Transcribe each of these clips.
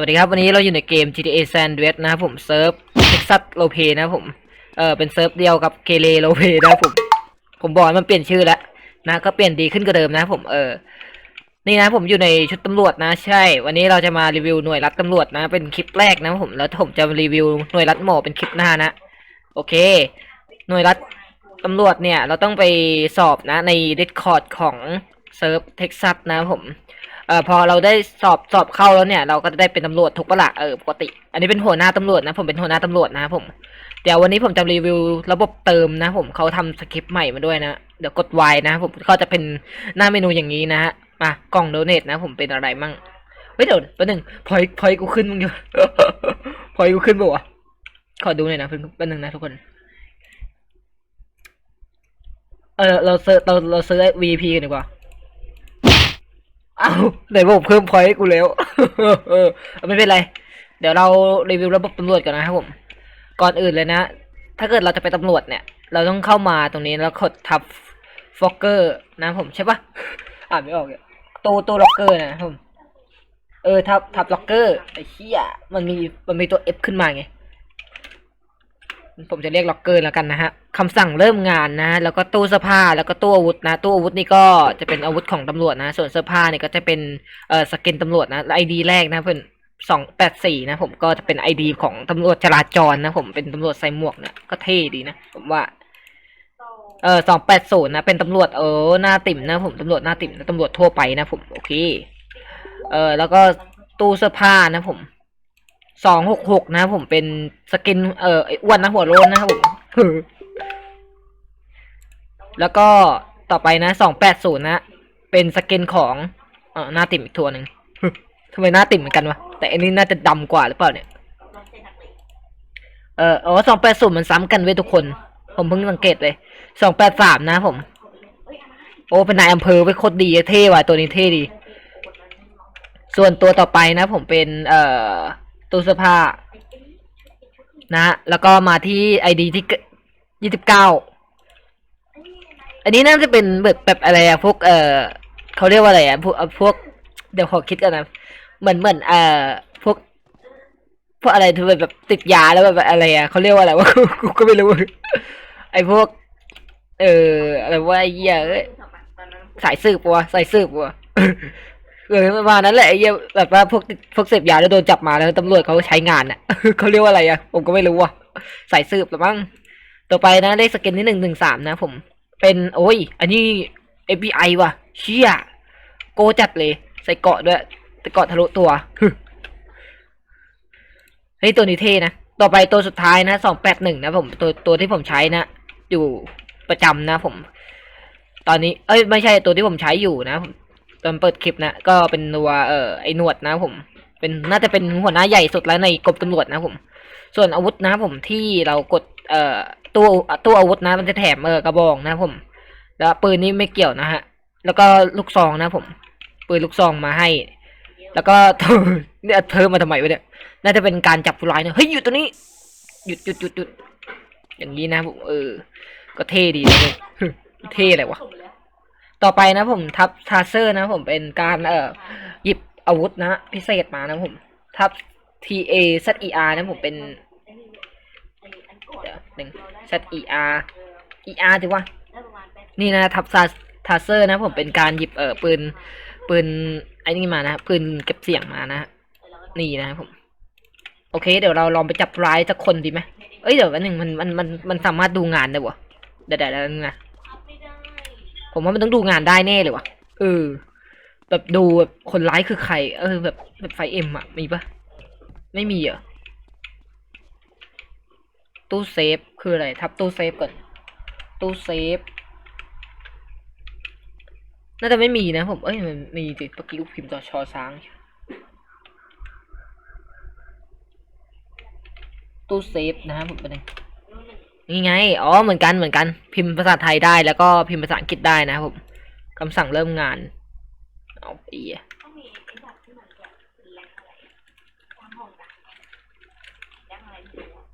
วัสดีครับ วันนี้เราอยู่ในเกม GTA Sandwich นะครับผมเซิร์ฟ Texas r o l e นะครับผม เออเป็นเซิร์ฟเดียวกับ k e l e r o l e นะครับผม ผมบอกมันเปลี่ยนชื่อแล้วนะก็เปลี่ยนดีขึ้นกว่าเดิมนะครับผมเออ นี่นะผมอยู่ในชุดตำรวจนะ ใช่ วันนี้เราจะมารีวิวหน่วยรัฐตำรวจนะ เป็นคลิปแรกนะครับผมแล้วผมจะรีวิวหน่วยรัฐหมอเป็นคลิปหน้านะ โอเค หน่วยรัฐตำรวจเนี่ย เราต้องไปสอบนะใน Discord ของเซิร์ฟเท็กซัสนะครับผม เอ่อพอเราได้สอบสอบเข้าแล้วเนี่ย เราก็จะได้เป็นตำรวจถูกปะละ่ะเออปกติ อันนี้เป็นหัวหน้าตำรวจนะ ผมเป็นหัวหน้าตำรวจนะผมเดี๋ยววันนี้ผมจะรีวิวระบบเติมนะ ผมเขาทำสคริปต์ใหม่มาด้วยนะเดี๋ยวกด Y นะผมก็จะเป็นหน้าเมนูอย่างนี้นะฮะมากล่องโดเนทนะ ผมเป็นอะไรมั่งเฮ้ยเดี๋ยวแป๊บนึงพอยพอยกูขึ้นมึงอยู่พอยกูขึ้นปะวะขอดูหน่อยนะเพิ่งแป๊บนึงนะทุกคนเออเราเซิร์เราเราซื้อ VP กันดีกว่าาวไหนบอกเพิ่มพอยต์ให้กูแล้วเออไม่เป็นไร เดี๋ยวเรารีวิวระบบตำรวจก่อนนะครับผม ก่อนอื่นเลยนะ ถ้าเกิดเราจะไปตำรวจเนี่ย เราต้องเข้ามาตรงนี้แล้วกดทับฟอกเกอร์นะผมใช่ปะอ่านไม่ออกเลยตัวตัวล็อกเกอร์นะครับผม เออทับทับล็อกเกอร์ไอ้เหี้ยมันมีมันมีตัว F ขึ้นมาไง ผมจะเรียกล็อกเกอร์แล้วกันนะฮะคำสั่งเริ่มงานนะ แล้วก็ตู้เสื้อผ้าแล้วก็ตู้อาวุธนะ ตู้อาวุธนี่ก็จะเป็นอาวุธของตำรวจนะ ส่วนเสื้อผ้านี่ก็จะเป็นเอ่อสกินตำรวจนะไอดีแรกนะเพื่อนสองแปดสี่นะ ผมก็จะเป็นไอดีของตำรวจจราจรนะ ผมเป็นตำรวจใส่หมวกเนี่ยก็เท่ดีนะผมว่า เออสองแปดศูนย์นะ เป็นตำรวจเออหน้าติ่มนะ ผมตำรวจหน้าติ่มนะตำรวจทั่วไปนะผมโอเค เออแล้วก็ตู้เสื้อผ้านะผม สองหกหกนะผมเป็นสกิน เอ่ออ้วนนะหัวโล้นนะครับผมแล้วก็ต่อไปนะสองแปดศูนย์นะ เป็นสกินของเอ่อหน้าติ่มอีกตัวหนึ่งทำไมหน้าติ่มเหมือนกันวะ แต่อันนี้น่าจะดำกว่าหรือเปล่าเนี่ย เอออ๋อสองแปดศูนย์มันซ้ำกันเว้ยทุกคน ผมเพิ่งสังเกตเลยสองแปดสามนะผม โอ้เป็นนายอำเภอไปโคตรดีเท่ว่ะตัวนี้เท่ดี ส่วนตัวต่อไปนะ ผมเป็น เอ่อ ตู้เสื้อผ้า นะแล้วก็มาที่ไอดีที่ยี่สิบเก้าอันนี้น่าจะเป็นแบบแบบอะไรอะพวกเออเขาเรียกว่าอะไรอะพวกพวกเดี๋ยวขอคิดกันนะเหมือนเหมือนเอ่อพวก พวกอะไรที่แบบแบบติดยาแล้วแบบอะไรอะเขาเรียกว่าอะไรวะกูก็ไม่รู้ไอพวก เอ่ออะไรว่าไอ้เหี้ยเอ้ยสายสืบวะสายสืบวะ เออประมาณนั้นแหละไอ้เหี้ยแบบว่าพวกพวกเสพยาแล้วโดนจับมาแล้วตำรวจเขาใช้งานน่ะ เขาเรียกว่าอะไรอะ ผมก็ไม่รู้ว่ะสายสืบหรือมั้งต่อไปนะเลขสกินที่หนึ่งหนึ่งสามนะผม เป็นโอ้ย อันนี้ FBI ว่ะ เชี่ยโกจัดเลย ใส่เกาะด้วยแต่เกาะทะลุตัวเฮ้ยตัวนี้เท่นะ ต่อไปตัวสุดท้ายนะสองแปดหนึ่งนะผมตัวตัวที่ผมใช้นะอยู่ประจำนะผม ตอนนี้ เอ้ย ไม่ใช่ตัวที่ผมใช้อยู่นะผม ตอนเปิดคลิปนะก็เป็นตัวเอ่อไอหนวดนะผม เป็นน่าจะเป็นหัวหน้าใหญ่สุดแล้วในกรมตำรวจนะผม ส่วนอาวุธนะผมที่เรากดเอ่อตู้ตู้อาวุธนะ มันจะแถมเออกระบอกนะผม แล้วปืนนี่ไม่เกี่ยวนะฮะ แล้วก็ลูกซองนะผม ปืนลูกซองมาให้ แล้วก็เนี่ยเพิ่มาทำไมวะเนี่ย น่าจะเป็นการจับผู้ร้ายนะเฮ้ยหยุดตัวนี้ หยุดหยุดหยุดหยุดอย่างนี้นะผมเออ ก็เท่ดีนะเลยเท่อะไรวะ ต่อไปนะผมทับทาเซอร์นะผมเป็นการเอ่อหยิบอาวุธนะพิเศษมานะผมทับ T A Z E R นะผมเป็นเดี๋ยวหนึ่ง Z E R E R ถือว่า นี่นะทับทาทาเซอร์นะผมเป็นการหยิบเอ่อปืนปืนไอ้นี่มานะปืนเก็บเสียงมานะนี่นะผม โอเค เดี๋ยวเราลองไปจับร้ายสักคนดีไหมเอ้ยเดี๋ยววันหนึ่งมันมันมันมันสามารถดูงานได้วะเดี๋ยวเดี๋ยวเดี๋ยวนะ ผมว่ามันต้องดูงานได้แน่เลยวะเออ แบบดูแบบคนร้ายคือใคร เออ แบบแบบไฟเอ็มอะมีปะไม่มีเหรอ ตู้เซฟคืออะไร ทับตู้เซฟก่อน ตู้เซฟ น่าจะไม่มีนะผม เอ้ย มันมีติดเมื่อกี้ลูกพิมพ์ต่อชอช้าง ตู้เซฟนะครับผมเป็นไง นี่ไง อ๋อ เหมือนกัน เหมือนกัน พิมพ์ภาษาไทยได้ แล้วก็พิมพ์ภาษาอังกฤษได้นะครับผมคำสั่งเริ่มงาน เอาไปอะ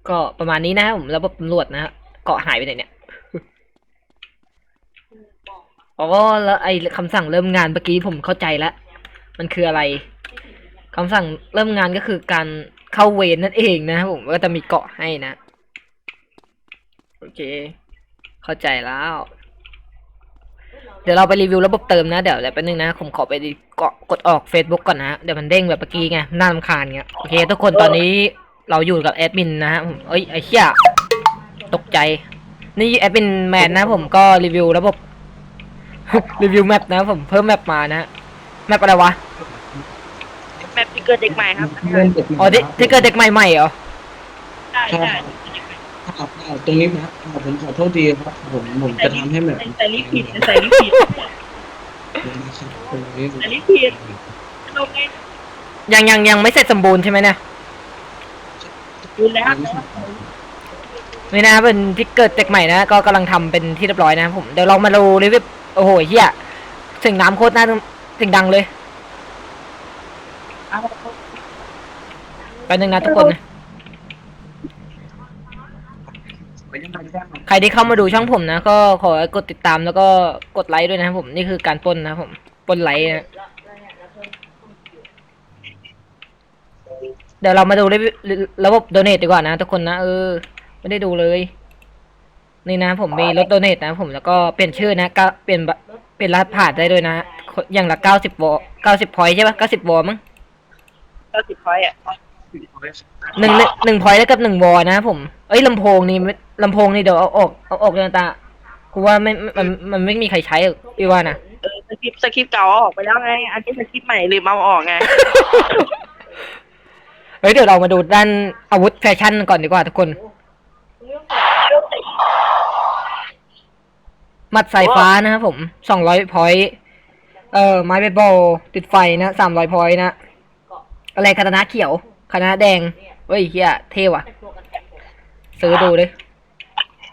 ก็ประมาณนี้นะครับผมระบบตำรวจนะฮะเกาะหายไปไหนเนี่ย อ๋อ แล้วไอ้คำสั่งเริ่มงานเมื่อกี้ผมเข้าใจแล้ว มันคืออะไรคำสั่งเริ่มงานก็คือการเข้าเวรนั่นเองนะครับผม ก็จะมีเกาะให้นะ เค เข้าใจแล้ว เดี๋ยวเราไปรีวิวระบบเติมนะ เดี๋ยวเดี๋ยวแป๊บนึงนะ ผมขอไปเกาะกดออก Facebook ก่อนนะ เดี๋ยวมันเด้งแบบเมื่อกี้ไง น่ารำคาญเงี้ย โอเค ทุกคนตอนนี้เราอยู่กับแอดมินนะฮะผมเอ้ย ไอ้เหี้ยตกใจ นี่แอดมินแมนนะ ผมก็รีวิวระบบ รีวิวแมปนะผมเพิ่มแมปมานะแมปอะไรวะ แมปที่เกิดเด็กใหม่ครับเล่นเด็กใหม่อ๋อที่ที่เกิดเด็กใหม่ๆเหรอ ใช่ใช่ใช่ ครับอ่าตรงนี้นะอ่าผมขอโทษทีครับ ผมผมจะทำให้แบบใส่ลิผิดใส่ลิผิดนะครับตรงนี้ใส่ลิผิดลงไงยังยังยังไม่เสร็จสมบูรณ์ใช่ไหมเนี่ยดูแล้วนี่นะเป็นที่เกิดเด็กใหม่นะก็กำลังทำเป็นที่เรียบร้อยนะผมเดี๋ยวลองมาดูรีวิวโอ้โหเฮียเสียงน้ำโคตรน่าเสียงดังเลยเอาแป๊บนึงนะทุกคนนะ ใครที่เข้ามาดูช่องผมนะ ก็ขอกดติดตามแล้วก็กดไลค์ด้วยนะครับผมนี่คือการปล้นนะครับผมปล้นไลค์นะเดี๋ยวเรามาดูรีวิวระบบโดเนทดีกว่านะทุกคนนะเออ ไม่ได้ดูเลย นี่นะผมมีรถโดเนทนะผมแล้วก็เปลี่ยนชื่อนะก็เปลี่ยนบะเปลี่ยนรหัสผ่านได้ด้วยนะ อย่างละเก้าสิบวอเก้าสิบพอยใช่ปะเก้าสิบวอมั้งเก้าสิบพอยต์อะ หนึ่งหนึ่งหนึ่งพอยแล้วกับหนึ่งวอนะผม เอ้ยลำโพงนี่ไม่ลำโพงนี่เดี๋ยวเอาออกเอาออกเลยนะตากูว่าไม่ไม่มันมันไม่มีใครใช้หรอกพี่ว่านะเออสคริปต์สคริปต์เก่าเอาออกไปแล้วไง อันนี้สคริปต์ใหม่ลืมเอาออกไง เฮ้ยเดี๋ยวเรามาดูด้านอาวุธแฟชั่นก่อนดีกว่าทุกคนหมัดสายฟ้านะครับผมสองร้อยพอยเอ่อไม้เบสบอลติดไฟนะสามร้อยพอยนะ อะไรคาตานะเขียว คาตานะแดงเฮ้ยเฮียเท่ว่ะซื้อดูเลย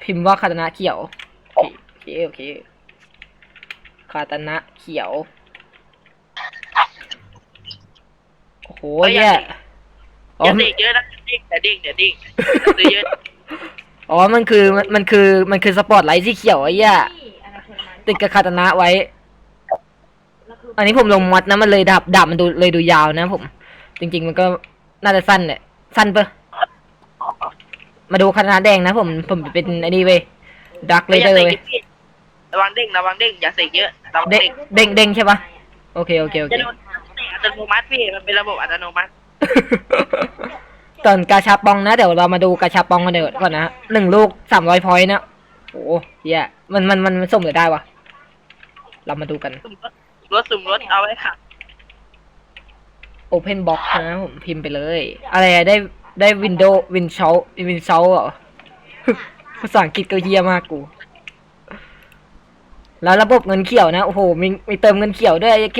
พิมพ์ว่าคาตานะเขียวโอเคโอเคคาตานะเขียวโอ้โหเฮียออ๋อย่าเด็กเยอะนะเด็กแต่เด็กเดี๋ยวเด็กซื้อเยอะอ๋อ มันคือ มันมันคือ มันคือสปอร์ตไลท์สีเขียวไอ้เหี้ยติดกับคาตานะไว้ อันนี้ผมลงมัดนะ มันเลยดับดับมันดูเลยดูยาวนะผม จริง ๆ มันก็ น่าจะสั้นแหละสั้นปะมาดูคาตานะแดงนะผมผมเป็นไอ้นี่เว้ยดักเลไม่ยอย่าเดอเสร์กเว้ยพี่ระวังเด้งระวังเด้งอย่าเสกเยอะระวังเด้งเด้งเด้งเด้งใช่ปะโอเคโอเคโอเคจะโดนอัตโนมัติพี่มันเป็นระบบอัตโนมัติตอนกาชาปองนะเดี๋ยวเรามาดูกาชาปองกันเดี๋ยวก่อนนะหนึ่งลูกสามร้อยพอยต์นะโอ้เหี้ยมันมันมันมันส่งเหลือได้วะเรามาดูกันสุ่มรถรถสุ่มรถเอาไว้ค่ะ Open Box นะผมพิมพ์ไปเลย อะไรอะได้ได้ Windows Win s h o w Win s h o w เหรอ ภาษาอังกฤษก็เฮียมากกู แล้วระบบเงินเขียวนะ โอ้โห มีมีเติมเงินเขียวด้วยไอ้เค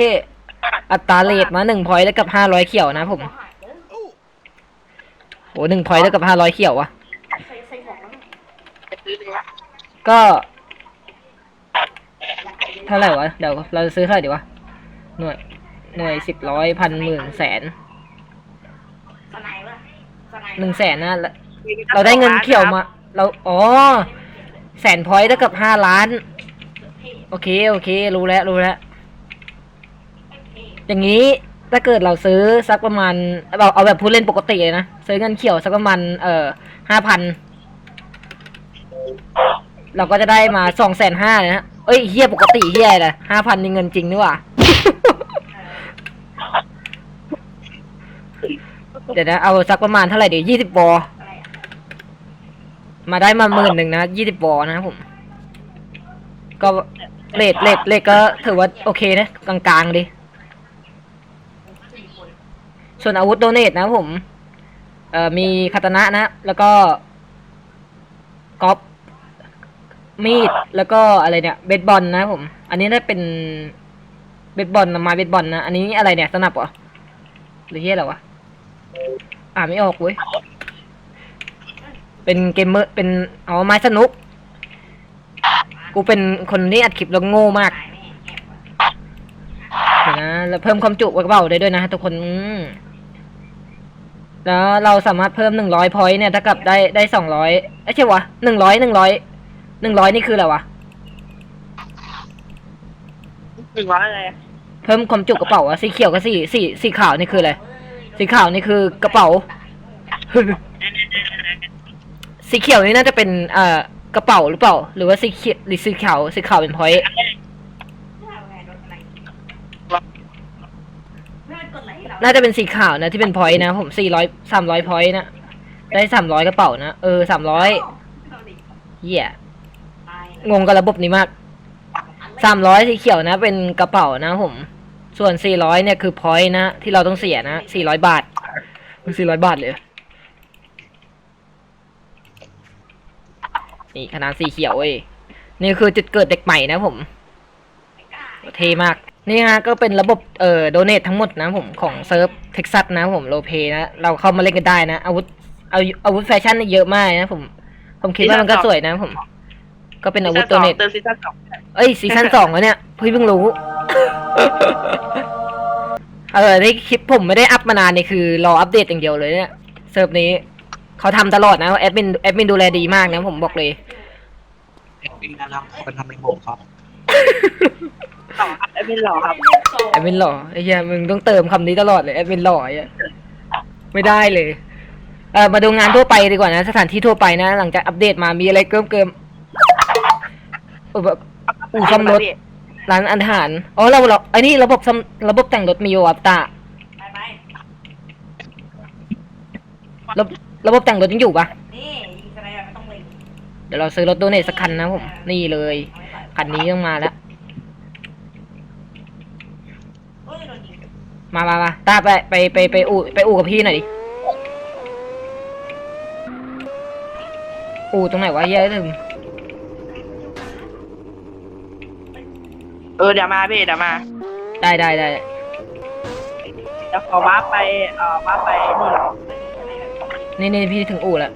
อัตราเลทมาหนึ่งพอยต์แล้วกับห้าร้อยเขียวนะผมโอ้หนึ่งพอยต์แล้วกับห้าร้อยเขียวอะจะซื้อเลยอะก็เท่าไหร่วะ เดี๋ยวเราจะซื้อเท่าไหร่ดีวะ หน่วย หน่วยสิบร้อยพันหมื่นแสนหนึ่งแสนนะแล้วเราได้เงินเขียวมา เราอ๋อแสนพอยต์เท่ากับห้าล้าน โอเคโอเค รู้แล้วรู้แล้วอย่างนี้ถ้าเกิดเราซื้อสักประมาณเราเอาแบบผู้เล่นปกติเลยนะซื้อเงินเขียวสักประมาณเอ่อห้าพันเราก็จะได้มาสองแสนห้าเลยนะเอ้ยเฮียปกติเฮียอะไรห้าพันนี่เงินจริงนี่หว่า เดี๋ยวนะเอาสักประมาณเท่าไหร่เดี๋ยวยี่สิบบอมาได้มาหมื่นหนึ่งนะยี่สิบบอนะครับผม ก็เลทเลทเลทก็ถือว่าโอเคนะ กลางๆดีส่วนอาวุธโดเนทนะครับผม เอ่อมีคาตานะนะ แล้วก็ก๊อปมีด แล้วก็อะไรเนี่ย เบสบอลนะครับผม อันนี้น่าเป็นเบสบอลนะไม้เบสบอลนะ อันนี้อะไรเนี่ย สนับเหรอ หรือเฮียอะไรวะ อ่านไม่ออกเว้ย เป็นเกมเมอร์ เป็นอ๋อไม้สนุก กูเป็นคนที่อัดคลิปแล้วโง่มากเดี๋ยวนะแล้วเพิ่มความจุกระเป๋าได้ด้วยนะทุกคนอืมแล้วเราสามารถเพิ่มหนึ่งร้อยพอยต์เนี่ยถ้ากับได้ได้สองร้อยเอ้ยใช่วะหนึ่งร้อยหนึ่งร้อยหนึ่งร้อยนี่คืออะไรวะหนึ่งร้อยอะไรอะเพิ่มความจุกระเป๋าอะสีเขียวกับสีสีสีขาวนี่คืออะไร สีขาวนี่คือกระเป๋า สีเขียวนี่น่าจะเป็นเอ่อกระเป๋าหรือเปล่า หรือว่าสีเขียวหรือสีขาวสีขาวเป็นพอยต์น่าจะเป็นสีขาวนะที่เป็นพอยต์นะ ผมสี่ร้อยสามร้อยพอยต์นะได้สามร้อยกระเป๋านะเออสามร้อยเหี้ยงงกับระบบนี้มากสามร้อยสีเขียวนะ เป็นกระเป๋านะผม ส่วนสี่ร้อยเนี่ยคือพอยต์นะ ที่เราต้องเสียนะสี่ร้อยบาทสี่ร้อยบาทเลย นี่ขนาดสีเขียวเว้ย นี่คือจุดเกิดเด็กใหม่นะผม เท่มาก นี่ฮะก็เป็นระบบเอ่อโดเนททั้งหมดนะผมของเซิร์ฟเท็กซัสนะผมโลเพนะ เราเข้ามาเล่นกันได้นะ อาวุธเอาอาวุธแฟชั่นนี่เยอะมากนะผม ผมคิดว่ามันก็สวยนะผม ก็เป็นอาวุธโดเนทเติมซีซั่นสองเอ้ยซีซั่นสองแล้วเนี่ยพี่เพิ่งรู้ เออในคลิปผมไม่ได้อัพมานานนี่คือรออัปเดตอย่างเดียวเลยเนี่ยเซิร์ฟนี้เขาทำตลอดนะแอดมินแอดมินดูแลดีมากนะผมบอกเลย แอดมินนะครับคนทำระบบครับสองครับไม่หล่อครับแอดมินหล่อไอ้เหี้ยมึงต้องเติมคำนี้ตลอดเลยแอดมินหล่อไอ้เหี้ยไม่ได้เลยเออมาดูงานทั่วไปดีกว่านะ สถานที่ทั่วไปนะ หลังจากอัปเดตมามีอะไรเกิมเกิมเออแบบอู่ซ่อมรถ ร้านอาหาร อ๋อ เราเราไอ้นี่ระบบซ่อมระบบแต่งรถมีโยอัปตาระบบระบบแต่งรถยังอยู่ปะนี่ยิงสไนเปอร์ไม่ต้องเล็งเดี๋ยวเราซื้อรถโดเนทสักคันนะผม นี่เลยคันนี้ต้องมาแล้ว โอ้ยโดนยิงมามามาตาไปไปไปไปอู่ไปอู่กับพี่หน่อยดิ อู่ตรงไหนวะเหี้ยอะถึง เออเดี๋ยวมาพี่เดี๋ยวมาได้ได้ได้เดี๋ยวขอว้าร์ปไปเอ่อว้าร์ปไปนี่นี่นี่พี่ถึงอู่แล้ว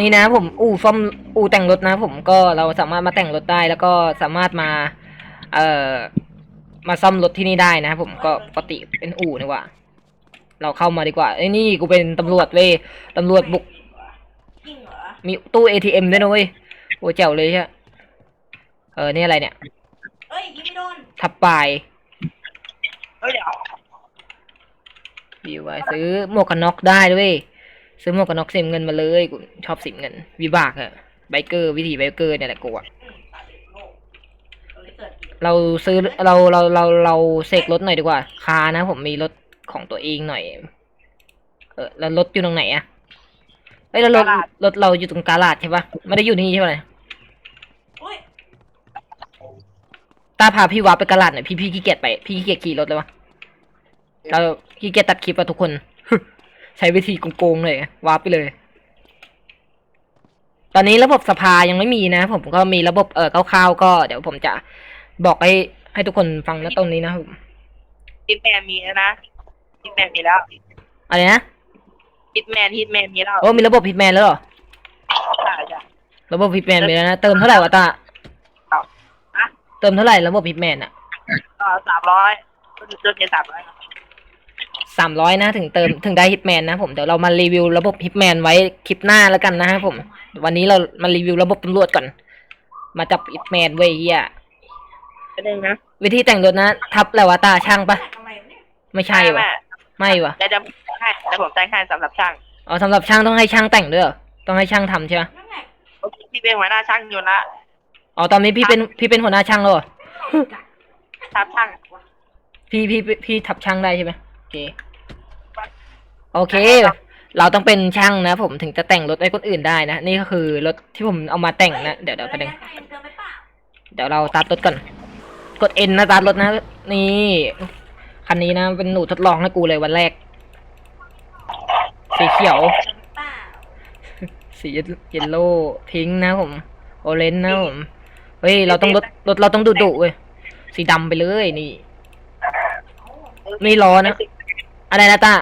นี่นะผมอู่ซ่อมอู่แต่งรถนะผมก็เราสามารถมาแต่งรถได้แล้วก็สามารถมา เอ่อมาซ่อมรถที่นี่ได้นะผมก็ปกติเป็นอู่นี่หว่า เราเข้ามาดีกว่าไอ้ยนี่กูเป็นตำรวจเว้ยตำรวจบุกยิงเหรอมีตู้ ATM ด้วยนะเว้ยโอ้แจ๋วเลยใช่เออ นี่อะไรเนี่ย เอ้ยยิงไม่โดนทับปลายเฮ้ยเดี๋ยวดีไว้ซื้อหมวกกันน็อกได้ด้วยซื้อหมวกกันน็อกสีเงินมาเลยกูชอบสีเงิน วิบากอะไบเกอร์วิธีไบเกอร์เนี่ยแหละกูอะอืมตายโลกเราเลยเกิดเราซื้อเราเราเราเราเสกรถหน่อยดีกว่า คานะ ผมมีรถของตัวเองหน่อย เออแล้วรถอยู่ตรงไหนอะเอ้ยแล้วรถรถเราอยู่ตรงกาลาดใช่ปะไม่ได้อยู่นี่ใช่ปะเนี่ย โอ้ย ตาพาพี่วาไปกาลาดหน่อยพี่พี่ขี้เกียจไปพี่ขี้เกียจขี่รถเลยวะเราขี้เกียจตัดคลิปอะทุกคน ใช้วิธีโกงๆเลยวาร์ปไปเลย ตอนนี้ระบบสภายังไม่มีนะ ผมก็มีระบบเออคร่าวๆก็เดี๋ยวผมจะบอกให้ให้ทุกคนฟังนะตรงนี้นะครับฮิตแมนมีแล้วนะฮิตแมนมีแล้วอะไรนะฮิตแมนฮิตแมนมีแล้วโอ้มีระบบพิทแมนแล้วเหรอใช่ใช่ระบบพิทแมนมีแล้วนะเติมเท่าไหร่วะตาเอาอะ เติมเท่าไหร่ระบบพิทแมนอะเออสามร้อยเติมเงินสามร้อยสามร้อยนะถึงเติมถึงได้ฮิตแมนนะผมเดี๋ยวเรามารีวิวระบบฮิตแมนไว้คลิปหน้าแล้วกันนะครับผม วันนี้เรามารีวิวระบบตำรวจก่อน มาจับฮิตแมนเว้ยเฮียก็นึงนะวิธีแต่งรถนะ ทับแล้ววะตาช่างปะทำไมวะเนี่ยไม่ใช่วะแม่ไม่วะแต่เดี๋ยวผมแต่งให้แต่ผมแต่งให้สำหรับช่างอ๋อสำหรับช่างต้องให้ช่างแต่งด้วยเหรอต้องให้ช่างทำใช่ไหมนั่นแหละโอเคพี่เป็นหัวหน้าช่างอยู่ละ อ๋อตอนนี้พี่เป็นพี่เป็นหัวหน้าช่างแล้วเหรอทับช่างพี่พี่พี่พี่ทับช่างได้ใช่ไหมโอเค โอเค เราต้องเป็นช่างนะผมถึงจะแต่งรถให้คนอื่นได้นะ นี่ก็คือรถที่ผมเอามาแต่งนะเดี๋ยวเดี๋ยวไปดึงเกินเกินไปเปล่าเดี๋ยวเราตัดรถก่อน กดเอ็นนะตัดรถนะ นี่ คันนี้นะเป็นหนูทดลองให้กูเลยวันแรก สีเขียวเกินไปเปล่าสีเยลโล่พิงค์นะผม โอเรนจ์นะผม เฮ้ยเราต้องรถรถเราต้องดุดุๆเว้ยสีดำไปเลยนี่ ไม่ร้อนนะ อะไรนะตา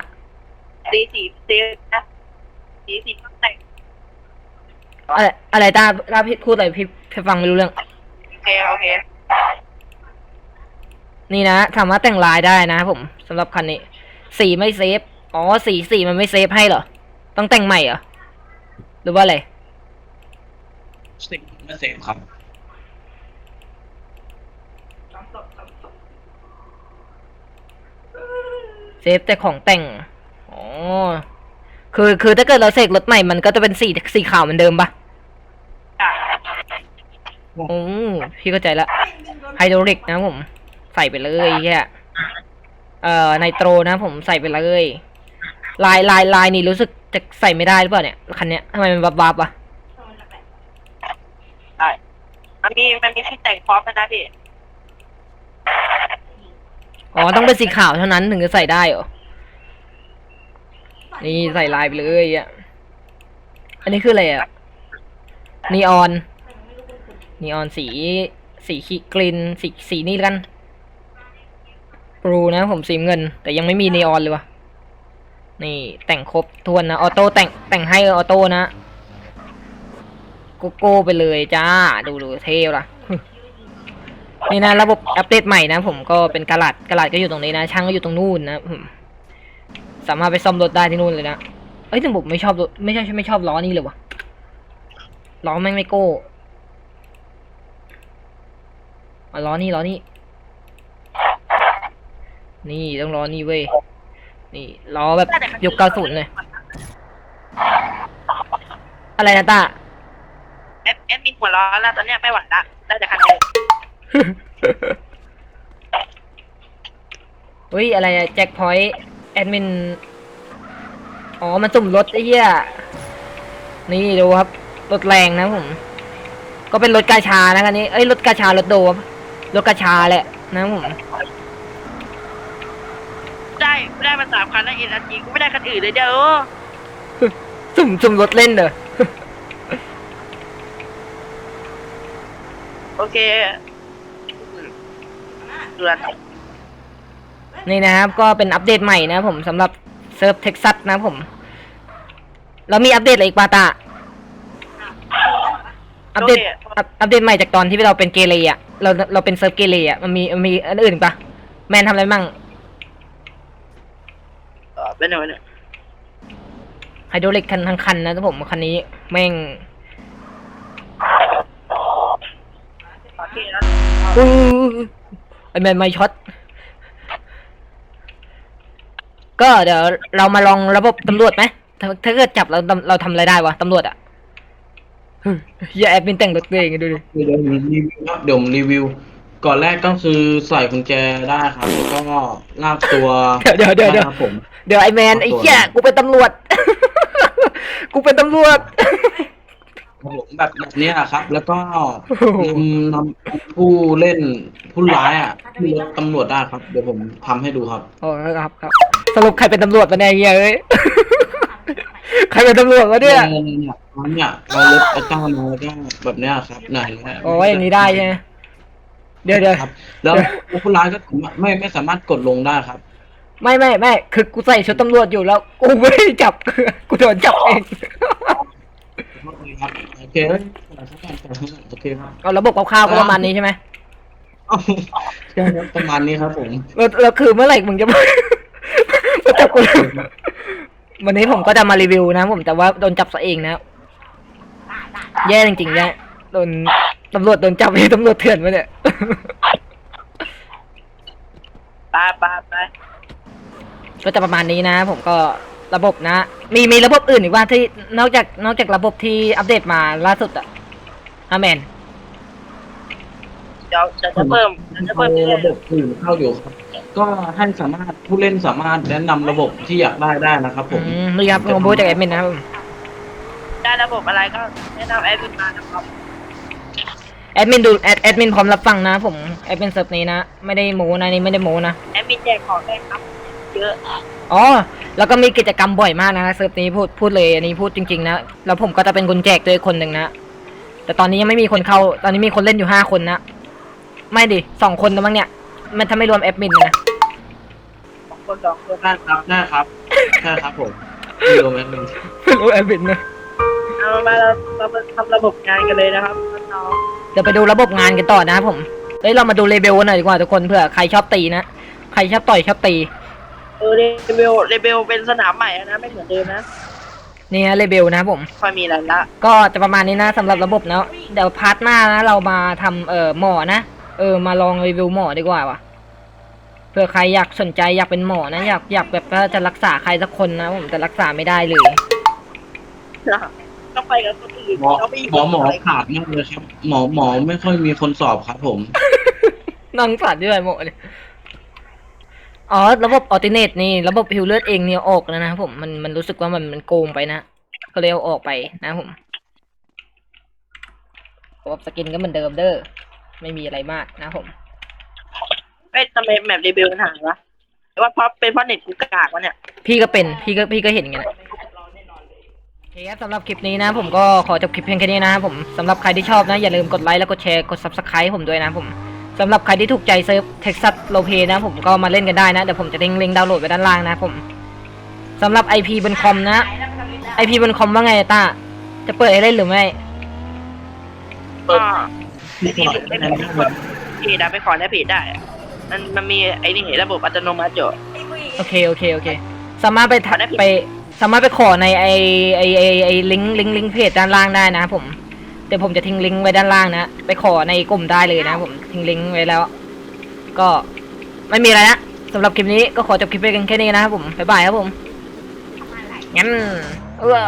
สีสีสีนะสีสีต้องแต่งอะไรอะไรตาตาพี่พูดอะไรพี่พี่ฟังไม่รู้เรื่อง โอเคโอเคนี่นะสามารถแต่งลายได้นะครับผมสำหรับคันนี้ สีไม่เซฟอ๋อสีสีมันไม่เซฟให้เหรอ ต้องแต่งใหม่เหรอ หรือว่าอะไรเซฟไม่เซฟครับ สองศพสองศพ เซฟแต่ของแต่ง อ๋อ คือ คือถ้าเกิดเราเสกรถใหม่ มันก็จะเป็นสีสีขาวเหมือนเดิมปะอะโอ้พี่เข้าใจละ ไฮโดรลิกนะผม ใส่ไปเลยแค่เอ่อไนโตรนะผมใส่ไปเลย ลายลายลายนี่รู้สึกจะใส่ไม่ได้หรือเปล่าเนี่ย คันเนี้ยทำไมมันบับบับๆอะได้มันมีมันมีที่แต่งพร้อมแล้วนะพี่ อ๋อต้องเป็นสีขาวเท่านั้นถึงจะใส่ได้เหรอ นี่ใส่ลายไปเลยอะ อันนี้คืออะไรอะ นีออน นีออนสี สีขีกรีนสีสีนี่แล้วกันบลูนะผมสีน้ำเงิน แต่ยังไม่มีนีออนเลยวะนี่แต่งครบทวนนะ ออโต้แต่งแต่งให้ออโต้นะโกโก้ไปเลยจ้า ดูดูเท่ละ นี่นะระบบอัปเดตใหม่นะ ผมก็เป็นกระดาษกระดาษก็อยู่ตรงนี้นะ ช่างก็อยู่ตรงนู่นนะผมสามารถไปซ่อมรถได้ที่นู่นเลยนะเอ้ยแต่ผมไม่ชอบรถไม่ใช่ไม่ชอบล้อนี่เลยวะล้อแม่งไม่โก้เอาล้อนี่ล้อนี่นี่ต้องล้อนี่เว้ยนี่ล้อแบบยุคเก้าศูนย์เลย อะไรนะตาเอฟเอฟมีหัวร้อแล้วตอนเนี้ยไม่ไหวละได้แต่คันเดียว เฮ้ยอะไรอะแจ็คพอยต์แอดมิน อ๋อ มันสุ่มรถไอ้เหี้ย นี่ดูครับ รถแรงนะผม ก็เป็นรถกาชานะคันนี้ เอ้ย รถกาชารถโดครับรถกาชาแหละนะผม ได้ได้มาสามคันแล้วเอ็นอาร์จีกูไม่ได้คันอื่นเลยเด้อสุ่มสุ่มรถเล่นเด้อ โอเค เดือนนี่นะครับ ก็เป็นอัปเดตใหม่นะผมสำหรับเซิร์ฟเท็กซัสนะผม แล้วมีอัปเดตอะไรอีกปาตาอัปเดตอัปอัปเดตใหม่จากตอนที่เราเป็นเกเรอะเราเราเป็นเซิร์ฟเกเรอะมันมีมันมีอันอื่นอีกปะแมนทำอะไรมั่งเออเป็นหนึ่งเป็นหนึ่งไฮโดรลิกคันทั้งคันนะผมคันนี้แม่งโอเคนะอู้ ไอแมนไม่ช็อต ก็เดี๋ยวเรามาลองระบบตำรวจไหมถ้าถ้าเกิดจับเราเราเราทำอะไรได้วะตำรวจอะเฮ้ยเหี้ยแอดมินแต่งรถตัวเองดูดิ เดี๋ยวผมรีวิวครับเดี๋ยวผมรีวิว ก่อนแรกก็คือใส่กุญแจได้ครับ แล้วก็ลากตัวเดี๋ยวเดี๋ยวเดี๋ยว ได้ครับผม เดี๋ยวไอแมนไอเหี้ยกูเป็นตำรวจ กูเป็นตำรวจครับ ผมแบบแบบเนี้ยครับ แล้วก็โอ้โหนำนำผู้เล่นผู้ร้ายอะขึ้นรถตำรวจได้ครับ เดี๋ยวผมทำให้ดูครับ โอ้ครับครับ สรุปใครเป็นตำรวจมาแน่ยเหี้ยเอ้ย ใครเป็นตำรวจวะเนี่ย เนี่ยเนี่ยเรารถไอ้ตั้งมาแล้วก็แบบเนี้ยครับไหนเนี่ยโอ้ยอย่างนี้ได้ใช่ไหมเดี๋ยวเดี๋ยว ครับแล้วผู้ร้ายก็สามารถไม่ไม่สามารถกดลงได้ครับ ไม่ไม่ไม่คือกูใส่ชุดตำรวจอยู่แล้ว กูไม่ได้จับ กูโดนจับเอง ครับโอเคโอเคครับเอาระบบคร่าวๆก็ประมาณนี้ใช่ไหมเอาใช่ครับประมาณนี้ครับผมแล้วแล้วคือเมื่อไหร่มึงจะมามาจับกูวันนี้ผมก็จะมารีวิวนะผมแต่ว่าโดนจับซะเองนะ แย่จริงๆแย่โดนตำรวจโดนจับเองตำรวจเถื่อนมาเนี่ยไปไปไปก็จะประมาณนี้นะ ผมก็ ระบบนะ มีมีระบบอื่นอีกว่าที่นอกจากนอกจากระบบที่อัปเดตมาล่าสุดอะอาแมนเดี๋ยวเดี๋ยวจะเพิ่มเดี๋ยวจะเอาเพิ่มเรื่อระยบบอื่นเข้าอยู่ครับก็ให้สามารถผู้เล่นสามารถแนะนำระบบที่อยากได้ได้นะครับ ผอืมมนี่ครับผมพูดจากแอดมินนะครับผมๆได้ระบบอะไรก็แนะนำแอดมินมานะครับแอดมินดูแอดแอดมินพร้อมรับฟังนะผมแอดมินเซิร์ฟนี้นะ ไม่ได้โม้นะนี่ไม่ได้โม้นะแอดมินแจกของได้ครับ เยอะอ๋อ แล้วก็มีกิจกรรมบ่อยมากนะเซิร์ฟนี้พูดพูดเลยอันนี้พูดจริงๆนะ แล้วผมก็จะเป็นคนแจกด้วยคนหนึ่งนะ แต่ตอนนี้ยังไม่มีคนเข้า ตอนนี้มีคนเล่นอยู่ห้าคนนะ ไม่ดิสองคนนะมั้งเนี่ย มันถ้าไม่รวมแอดมินนะสองคนสองคนได้ครับได้ครับใช่ครับผมมีโรแมนต์หนึ่งไม่รู้แอดมินนะ เอามาเราเรามาทำระบบงานกันเลยนะครับน้องเดี๋ยวไปดูระบบงานกันต่อนะครับผม เฮ้ยเรามาดูเลเบลกันหน่อยดีกว่าทุกคนเผื่อใครชอบตีนะ ใครชอบต่อยชอบตี เออเรเบลเรเบลเป็นสนามใหม่แล้วนะไม่เหมือนเดิมนะนี่ฮะเลเบลนะครับผม ค่อยมีอะไรละก็จะประมาณนี้นะสำหรับระบบนะเดี๋ยวพาร์ทหน้านะเรามาทำเอ่อหมอนะเออมาลองรีวิวหมอดีกว่าว่ะเผื่อใครอยากสนใจอยากเป็นหมอนะอยากอยากแบบว่าจะรักษาใครสักคนนะผมแต่รักษาไม่ได้เลย ต้องไปกับคนอื่นหมอเราไม่หมอหมอขาดมากเลยครับ หมอหมอไม่ค่อยมีคนสอบครับผม นั่งสัตว์ด้วยหมอเลย อ๋อ ระบบออติเนตนี่ ระบบผิวเลือดเองเนี่ยออกแล้วนะครับผม มันมันรู้สึกว่ามันมันโกงไปนะ ก็เลยเอาออกไปนะครับผมระบบสกินก็เหมือนเดิมเด้อ ไม่มีอะไรมากนะครับผม เอ้ยทำไมแมปรีวิวมันหายวะว่าเพราะเป็นเพราะเน็ตกูกากวะเนี่ย พี่ก็เป็น พี่ก็พี่ก็เห็นอย่างนั้นโอเคครับสำหรับคลิปนี้นะ ผมก็ขอจบคลิปเพียงแค่นี้นะครับผมสำหรับใครที่ชอบนะ อย่าลืมกดไลค์แล้วกดแชร์ กด subscribe ผมด้วยนะผม สำหรับใครที่ถูกใจเซิร์ฟ Texas l o p นะ ผมก็มาเล่นกันได้นะ เดี๋ยวผมจะทิ้งลิงก์ดาวน์โหลดไว้ด้านล่างนะผมสำหรับ IP บนคอมนะ IP บนคอมว่าไงต้าจะเปิดให้เล่นหรือไม่เปิดก็ที่ก่อนแนะนำได้เลยเพจอะไปขอในเพจได้อะมันมันมีไอ้นี่ระบบอัตโนมัติอยู่ โอเค โอเค โอเค สามารถไปทักขอได้ผิดไป สามารถไปขอในไอไอไอไอลิงก์ลิงก์ลิงก์เพจด้านล่างได้นะครับผม เดี๋ยวผมจะทิ้งลิงก์ไว้ด้านล่างนะ ไปขอในกลุ่มได้เลยนะผมทิ้งลิงก์ไว้แล้ว ก็ไม่มีอะไรนะสำหรับคลิปนี้ก็ขอจบคลิปไปกันแค่นี้นะครับผมบ๊ายบายครับผมงั้นเออ